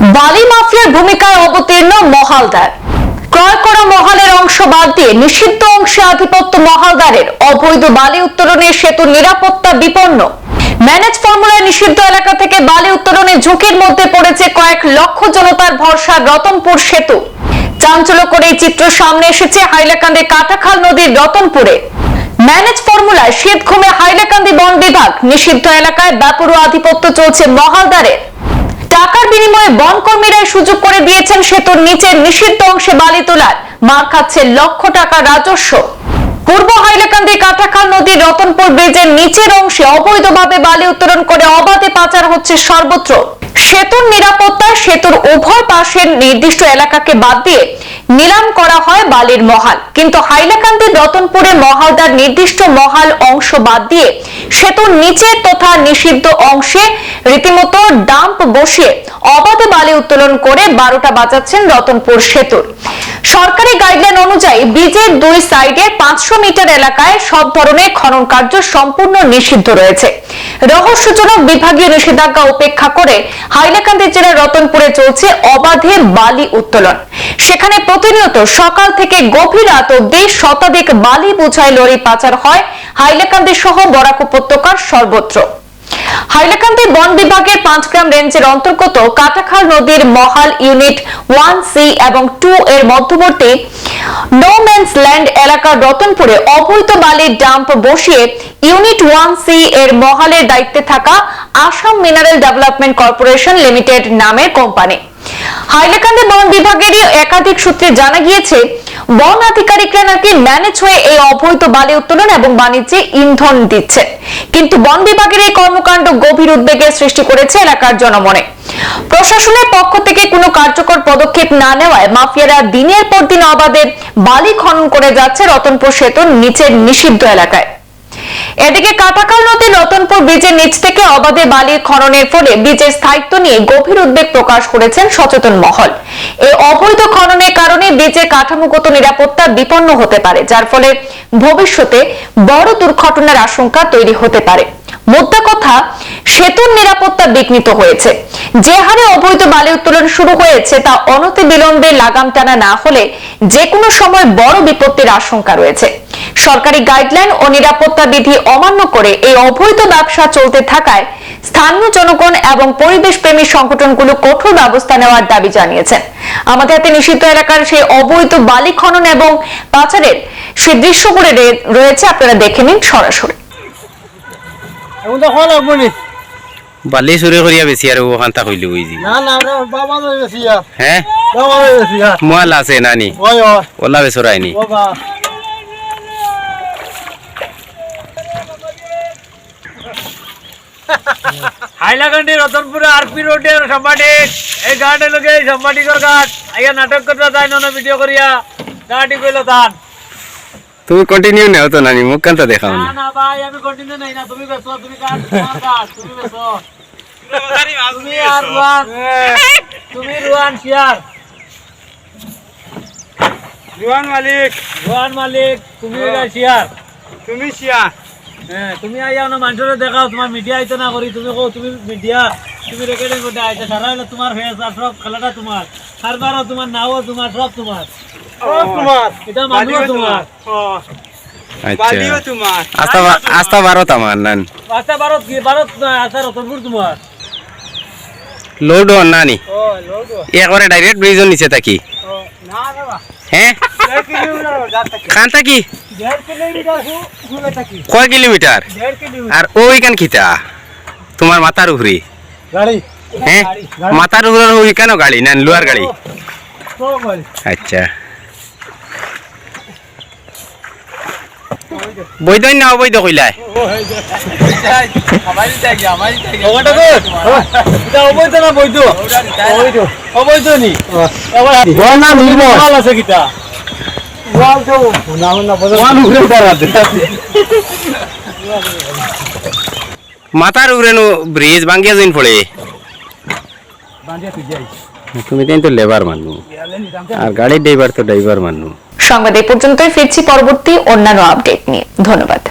বালি মাফিয়ার ভূমিকায় অবতীর্ণ মহালদার। ক্রয় করা মহালের অংশ বাদ দিয়ে নিষিদ্ধ অংশে আধিপত্য মহালদারের অবৈধ বালি উত্তোলনে সেতু নিরাপত্তা বিপন্ন। ম্যানেজ ফর্মুলায় নিষিদ্ধ এলাকা থেকে বালি উত্তোলনে ঝুঁকির মধ্যে পড়েছে কয়েক লক্ষ জনতার ভরসা রতনপুর সেতু। চাঞ্চল্যকর এই চিত্র সামনে এসেছে হাইলাকান্দি কাটাখাল নদীর রতনপুরে। ম্যানেজ ফর্মুলায় শীত ঘুমে হাইলাকান্দি বন বিভাগ নিষিদ্ধ এলাকায় ব্যাপরোয়া আধিপত্য চলছে মহালদারের। টাকার বিনিময়ে বন কর্মীরাই সুযোগ করে দিয়েছেন সেতুর নিচের নিষিদ্ধ অংশে বালি তোলার। মার খাচ্ছে লক্ষ টাকা রাজস্ব। পূর্ব হাইলাকান্দি কাটাখাল নদীর রতনপুর ব্রিজের নিচের অংশে অবৈধভাবে বালি উত্তোলন করে অবাধে পাচার হচ্ছে সর্বত্র। সেতুর নিরাপত্তা, সেতুর উভয় পাশের নির্দিষ্ট এলাকাকে বাদ দিয়ে নিলাম করা হয় বালির মহাল। কিন্তু হাইলাকান্দি, রতনপুরে মহালদার নির্দিষ্ট মহাল অংশ বাদ দিয়ে সেতুর নিচে তথা নিষিদ্ধ অংশে রীতিমতো ডাম্প বসিয়ে অবাধে বালি উত্তোলন করে বারোটা বাজাচ্ছেন রতনপুর সেতুর। সরকারি গাইডলাইন অনুযায়ী ব্রিজের দুই সাইডে পাঁচশো মিটার এলাকায় সব ধরনের খনন কার্য সম্পূর্ণ নিষিদ্ধ রয়েছে। রহস্যজনক বিভাগীয় নিষেধাজ্ঞা উপেক্ষা করে হাইলাকান্দি জেলার রতনপুরে চলছে অবাধে বালি উত্তোলন। সেখানে প্রতিনিয়ত সকাল থেকে গভীর রাত অব্দি শতাধিক বালি বোঝাই লরি পাচার হয় হাইলাকান্দি সহ বরাক উপত্যকার সর্বত্র। হাইলাকান্দি বন বিভাগের পাঁচগ্রাম রেঞ্জের অন্তর্গত কাটাখাল নদীর মহাল ইউনিট ওয়ান সি এবং টু এর মধ্যবর্তী নো ম্যানস ল্যান্ড এলাকার রতনপুরে অবৈধ বালির ডাম্প বসিয়ে ইউনিট ওয়ান সি এর মহালের দায়িত্বে থাকা Assam mineral development corporation limited নামের কোম্পানি। হাইলাকান্দি বন বিভাগেরই একাধিক সূত্রে জানা গিয়েছে, বন আধিকারিকরা নাকি ম্যানেজ হয়ে এই অবৈধ বালি উত্তোলন এবং বাণিজ্যে ইন্ধন দিচ্ছে। কিন্তু বন বিভাগের এই কর্মকাণ্ড গভীর উদ্বেগের সৃষ্টি করেছে এলাকার জনমনে। প্রশাসনের পক্ষ থেকে কোনো কার্যকর পদক্ষেপ না নেওয়ায় মাফিয়ারা দিনের পর দিন অবাধে বালি খনন করে যাচ্ছে রতনপুর সেতুর নিচের নিষিদ্ধ এলাকায়। এদিকে কাটাখাল নদীর রতনপুর ব্রিজের নিচ থেকে অবাধে বালি খননের ফলে ব্রিজের স্থায়িত্ব নিয়ে গভীর উদ্বেগ প্রকাশ করেছেন সচেতন মহল। এই অবৈধ খননের কারণে ব্রিজের কাঠামোগত নিরাপত্তা বিপন্ন হতে পারে, যার ফলে ভবিষ্যতে বড় দুর্ঘটনার আশঙ্কা তৈরি হতে পারে। মোদ্দা কথা, সেতুর নিরাপত্তা বিঘ্নিত হয়েছে। যে হারে অবৈধ বালি উত্তোলন শুরু হয়েছে, তা অনতি বিলম্বে লাগাম টানা না হলে যে কোনো সময় বড় বিপত্তির আশঙ্কা রয়েছে। সরকারি গাইডলাইন ও নিরাপত্তা বিধি অমান্য করে এই অবৈধ ব্যবসা চলতে থাকায় স্থানীয় জনগণ এবং পরিবেশ প্রেমী সংগঠনগুলো কঠোর ব্যবস্থা নেওয়ার দাবি জানিয়েছেন। আমাদের হাতে নিষিদ্ধ এলাকার সেই অবৈধ বালি খনন এবং পাচারের সেই দৃশ্যগুলো রে- রয়েছে আপনারা দেখে নিন সরাসরি। তো বালি চুরি করিয়া না না বাবা গেছি আর হে বাবা লই গেছি আর মোৱাল আছে নানি। ওলা বেচৰাই নি বাবা হাইলাকান্দি রতনপুরে আরপি রোডের সাংবাদিক এই গাড়ি লোকে এই সাংবাদিকর গাছ আইয়া নাটক করতে যায় না ভিডিও করিয়া। গাড়ি কইল তান তুমি কণ্টিনিউ নেও তো নানি মোক কান্তা দেখাও না না ভাই আমি কন্টিনিউ নাই না। তুমি বেসো তুমি কাজ তুমি বেসো তুমি আর রুয়ান তুমি রুয়ান শিয়ার জোৱান মালিক। রুয়ান মালিক তুমি শিয়ার তুমি চিয়া হ্যাঁ তুমি আইয়া না মানুষের দেখাও তোমার মিডিয়া আইতে না করি তুমি কো তুমি মিডিয়া তুমি রেকর্ডিং করতে আইতে সারা হলো তোমার ফেস আর সব খেলাটা তোমার। সারবারও তোমার নাও তোমার সব তোমার। সব তোমাৰ এটা তোমার। আচ্ছা। নান। ভারত কি ভারত রতনপুর তোমার। লোড অন নানি। ডাইৰেক্ট ব্ৰিজৰ নিচে থাকে। কয় কিলোমিটার আর ওই কান খিতা তোমার মাথার উপরে হ্যাঁ মাথার উপরে ওই গাড়ি না লোহার গাড়ি আচ্ছা বৈধ না অবৈধ কইলাই ওটা তো এটা অবৈধ না বৈধ অবৈধ নি আছে মাথার উপরে ব্রিজ ভাঙ্গিয়া যাইন পড়ে। তুমি তো লেবার মানু। আর গাড়ির ড্রাইভার তো ড্রাইভার মানু। সংবাদ এই পর্যন্তই, ফিরছি পরবর্তী অন্যান্য আপডেট নিয়ে। ধন্যবাদ।